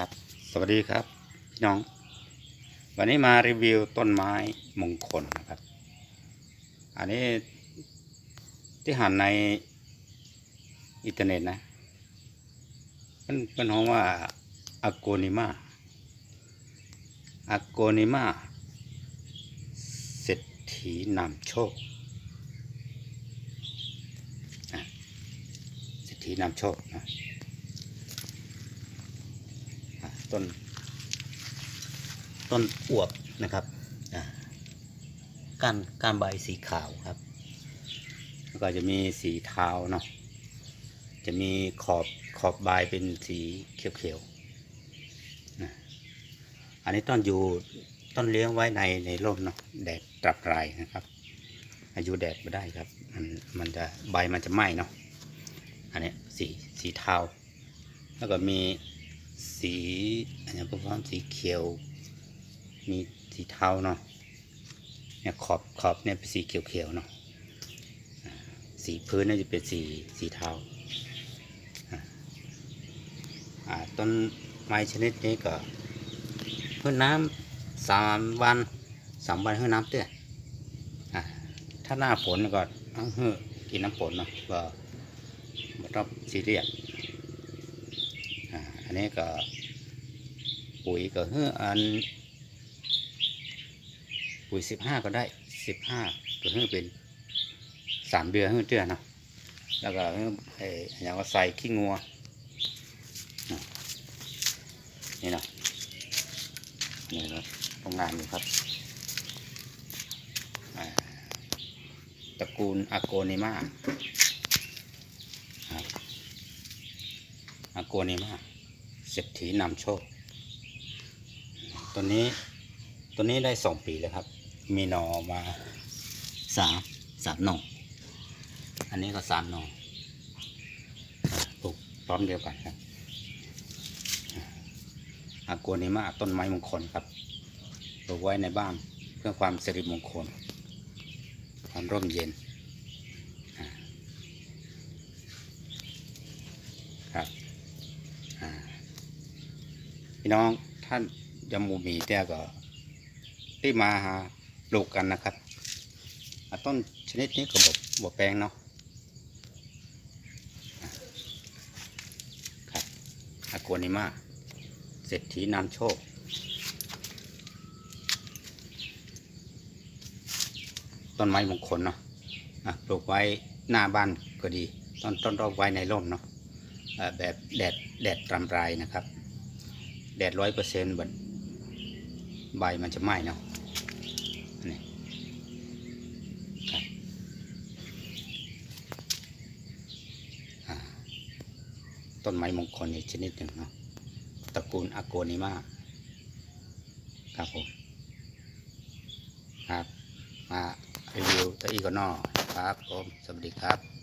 ครับ สวัสดีครับพี่น้อง วันนี้มารีวิวต้นไม้มงคลนะครับ อันนี้ที่หันในอินเทอร์เน็ตนะมันเป็นห้องว่าอโกนิมาอโกนิมาเศรษฐีนำโชคเศรษฐีนำโชคนะ อะ ต้น ต้นอวบนะครับก้านก้านใบสีขาวครับ แล้วก็จะมีสีเทาเนาะจะมีขอบขอบใบเป็นสีเขียวๆอันนี้ต้นอยู่ต้นเลี้ยงไว้ในในร่มเนาะแดดตรับไรนะครับ อายุแดดไม่ได้ครับ มันมันจะใบมันจะไหม้เนาะอันนี้สีสีเทาแล้วก็มี สีอันนี้ก็พร้อมสีเขียว มีสีเทาเนาะเนี่ยขอบขอบเนี่ยเป็นสีเขียวๆเนาะอ่าสีพื้นน่าจะเป็นสีสีเทาอ่าต้นไม้ชนิดนี้ก็พื่อน้ำสามวันสามวันพื่อน้ำเตื้ออ่าถ้าหน้าฝนก็ต้องเพื่อกินน้ำฝนเนาะก็ไม่ต้องซีเรียส นี้ก็ปุ๋ยก็เฮืออัน ปุ๋ยสิบห้าก็ได้สิบห้าก็เฮือเป็นสามเดือนเฮือเดือนเนาะแล้วก็เฮือไอ้อย่างว่าใส่ขี้งัวอะนี่นะนี่นะโรงงานอยู่ครับตระกูลอาโกนิมาอาโกนิมา เศรษฐีนำโชค ตัวนี้ตัวนี้ได้สองปีแล้วครับ มีหนอมาสามสามหนออันนี้ก็สามหนอปลูกพร้อมเดียวกันครับอาโกนิมาต้นไม้มงคลครับปลูกไว้ในบ้านเพื่อความสิริมงคลความร่มเย็นอ่าครับ อ่า พี่น้องท่านยมูมีแต่ก็ที่มาหาปลูกกันนะครับต้นชนิดนี้ก็บบบบแปลงเนาะอ่าครับอากวนิมาเศรษฐีนำโชคต้นไม้มงคลเนาะะปลูกไว้หน้าบ้านก็ดี ต้นต้นรอบไว้ในร่มเนาะแบบแดดแดดรำไรนะครับ แดดร้อยเปอร์เซ็นต์บัดใบมันจะไหม้เนาะนี่ต้นไม้มงคลอีกชนิดหนึ่งเนาะตระกูลอาโกนิมาครับผมครับ มารีวิวตะอีกอนอครับผมสวัสดีครับ